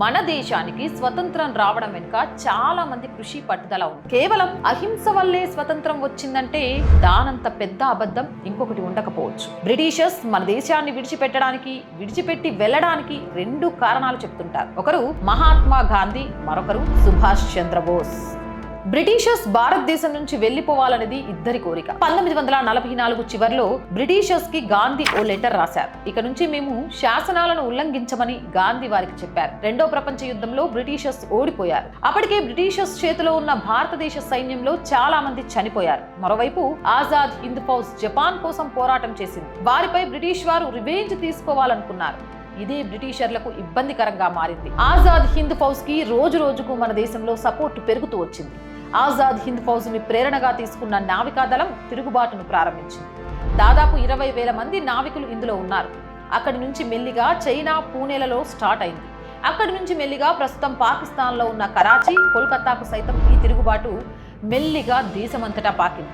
మన దేశానికి స్వతంత్రం రావడం వెనుక చాలా మంది కృషి పట్టుదల ఉంది. కేవలం అహింస వల్లే స్వతంత్రం వచ్చిందంటే దానంత పెద్ద అబద్ధం ఇంకొకటి ఉండకపోవచ్చు. బ్రిటిషర్స్ మన దేశాన్ని విడిచిపెట్టడానికి విడిచిపెట్టి వెళ్ళడానికి రెండు కారణాలు చెప్తుంటారు. ఒకరు మహాత్మా గాంధీ మరొకరు సుభాష్ చంద్రబోస్. బ్రిటిషర్స్ భారతదేశం నుంచి వెళ్ళిపోవాలనేది ఇద్దరి కోరిక. పంతొమ్మిది వందల నలభై నాలుగు చివరిలో బ్రిటిషర్స్కి గాంధీ ఓ లెటర్ రాశారు. ఇక నుంచి మేము శాసనాలను ఉల్లంఘించమని గాంధీ వారికి చెప్పారు. రెండో ప్రపంచ యుద్ధంలో బ్రిటిషర్స్ ఓడిపోయారు. అప్పటికే బ్రిటిషర్స్ చేతిలో ఉన్న భారతదేశ సైన్యంలో చాలా మంది చనిపోయారు. మరోవైపు ఆజాద్ హింద్ ఫౌజ్ జపాన్ కోసం పోరాటం చేసింది. వారిపై బ్రిటిష్ వారు రివెంజ్ తీసుకోవాలనుకున్నారు. ఇదే బ్రిటిషర్లకు ఇబ్బందికరంగా మారింది. ఆజాద్ హింద్ ఫౌజ్కి రోజు రోజుకు మన దేశంలో సపోర్ట్ పెరుగుతూ వచ్చింది. ఆజాద్ హింద్ ఫౌజ్ని ప్రేరణగా తీసుకున్న నావికాదళం తిరుగుబాటును ప్రారంభించింది. దాదాపు ఇరవై వేల మంది నావికులు ఇందులో ఉన్నారు. అక్కడి నుంచి మెల్లిగా చైనా పూణేలలో స్టార్ట్ అయింది. అక్కడి నుంచి మెల్లిగా ప్రస్తుతం పాకిస్తాన్లో ఉన్న కరాచీ కోల్కతాకు సైతం ఈ తిరుగుబాటు మెల్లిగా దేశమంతటా పాకింది.